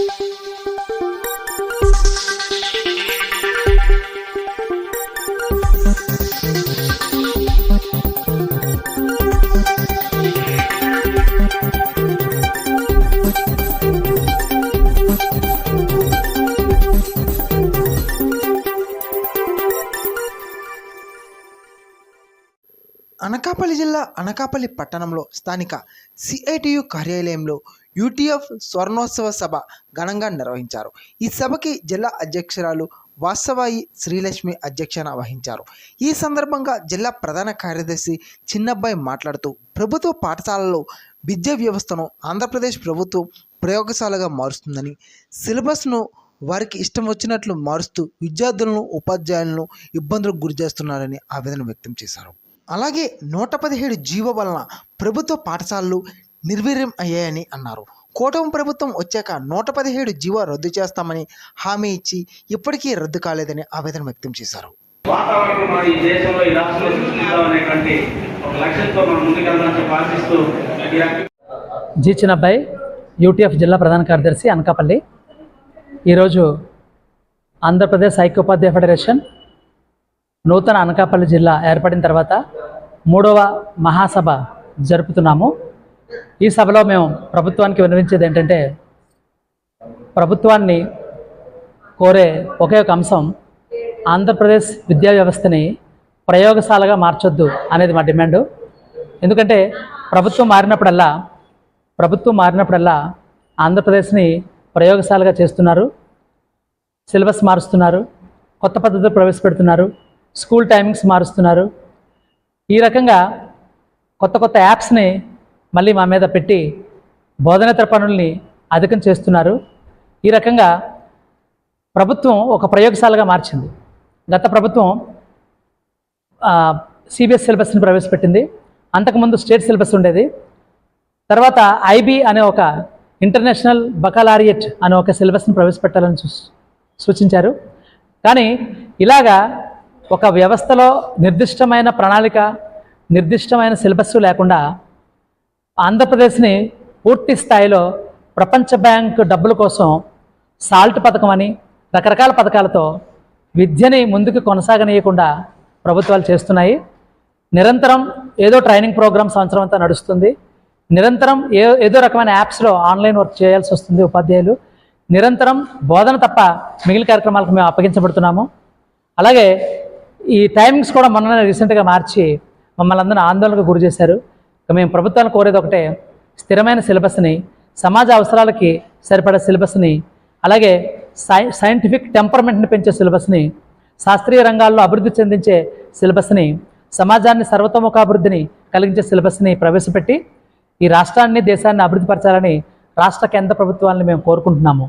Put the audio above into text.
Música Anakapalli జిల్లా అనకాపల్లి పట్టణంలో స్థానిక సిఐటియు కార్యాలయంలో యూటీఎఫ్ స్వర్ణోత్సవ సభ ఘనంగా నిర్వహించారు. ఈ సభకి జిల్లా అధ్యక్షురాలు వాస్తవాయి శ్రీలక్ష్మి అధ్యక్షన వహించారు. ఈ సందర్భంగా జిల్లా ప్రధాన కార్యదర్శి చిన్నబ్బాయి మాట్లాడుతూ ప్రభుత్వ పాఠశాలలో విద్యా వ్యవస్థను ఆంధ్రప్రదేశ్ ప్రభుత్వం ప్రయోగశాలగా మారుస్తుందని సిలబస్ను వారికి ఇష్టం వచ్చినట్లు మారుస్తూ విద్యార్థులను ఉపాధ్యాయులను ఇబ్బందులకు గురి చేస్తున్నారని ఆవేదన వ్యక్తం చేశారు. అలాగే నూట పదిహేడు జీవో వలన ప్రభుత్వ పాఠశాలలు నిర్వీర్యం అయ్యాయని అన్నారు. కూటమి ప్రభుత్వం వచ్చాక నూట పదిహేడు జీవో రద్దు చేస్తామని హామీ ఇచ్చి ఇప్పటికీ రద్దు కాలేదని ఆవేదన వ్యక్తం చేశారు. వాతావరణం మన ఈ దేశంలో ఈ రాష్ట్రంలో సృష్టిద్దామనేటువంటి ఒక లక్ష్యంతో మనం ముందుకెళ్దామని చెప్పి ఆశిస్తూ ఈ రక- జి చిన్నబ్బాయి యూటీఎఫ్ జిల్లా ప్రధాన కార్యదర్శి అనకాపల్లి. ఈరోజు ఆంధ్రప్రదేశ్ ఐక్యోపాధ్యాయ ఫెడరేషన్ నూతన అనకాపల్లి జిల్లా ఏర్పడిన తర్వాత మూడవ మహాసభ జరుపుతున్నాము. ఈ సభలో మేము ప్రభుత్వానికి విన్నవించేది ఏంటంటే ప్రభుత్వాన్ని కోరే ఒకే ఒక అంశం ఆంధ్రప్రదేశ్ విద్యా వ్యవస్థని ప్రయోగశాలగా మార్చొద్దు అనేది మా డిమాండ్. ఎందుకంటే ప్రభుత్వం మారినప్పుడల్లా ప్రభుత్వం మారినప్పుడల్లా ఆంధ్రప్రదేశ్ని ప్రయోగశాలగా చేస్తున్నారు సిలబస్ మారుస్తున్నారు కొత్త పద్ధతులు ప్రవేశపెడుతున్నారు స్కూల్ టైమింగ్స్ మారుస్తున్నారు ఈ రకంగా కొత్త కొత్త యాప్స్ని మళ్ళీ మా మీద పెట్టి బోధనేతర పనుల్ని అధికం చేస్తున్నారు. ఈ రకంగా ప్రభుత్వం ఒక ప్రయోగశాలగా మార్చింది. గత ప్రభుత్వం సిబిఎస్ సిలబస్ని ప్రవేశపెట్టింది. అంతకుముందు స్టేట్ సిలబస్ ఉండేది. తర్వాత ఐబీ అనే ఒక ఇంటర్నేషనల్ బకలారియట్ అనే ఒక సిలబస్ని ప్రవేశపెట్టాలని సూచించారు. కానీ ఇలాగా ఒక వ్యవస్థలో నిర్దిష్టమైన ప్రణాళిక నిర్దిష్టమైన సిలబస్ లేకుండా ఆంధ్రప్రదేశ్ని పూర్తి స్థాయిలో ప్రపంచ బ్యాంక్ డబ్బుల కోసం సాల్ట్ పథకం అని రకరకాల పథకాలతో విద్యని ముందుకు కొనసాగనీయకుండా ప్రభుత్వాలు చేస్తున్నాయి. నిరంతరం ఏదో ట్రైనింగ్ ప్రోగ్రామ్ సంవత్సరం అంతా నడుస్తుంది. నిరంతరం ఏ ఏదో రకమైన యాప్స్లో ఆన్లైన్ వర్క్ చేయాల్సి వస్తుంది ఉపాధ్యాయులు. నిరంతరం బోధన తప్ప మిగిలిన కార్యక్రమాలకు మేము అప్పగించబడుతున్నాము. అలాగే ఈ టైమింగ్స్ కూడా మొన్న రీసెంట్గా మార్చి మమ్మల్ని అందరూ ఆందోళనకు గురి చేశారు. మేము ప్రభుత్వాన్ని కోరేది ఒకటే స్థిరమైన సిలబస్ని సమాజ అవసరాలకి సరిపడే సిలబస్ని అలాగే సై సైంటిఫిక్ టెంపర్మెంట్ని పెంచే సిలబస్ని శాస్త్రీయ రంగాల్లో అభివృద్ధి చెందించే సిలబస్ని సమాజాన్ని సర్వతోముఖాభివృద్ధిని కలిగించే సిలబస్ని ప్రవేశపెట్టి ఈ రాష్ట్రాన్ని దేశాన్ని అభివృద్ధి పరచాలని రాష్ట్ర కేంద్ర ప్రభుత్వాలను మేము కోరుకుంటున్నాము.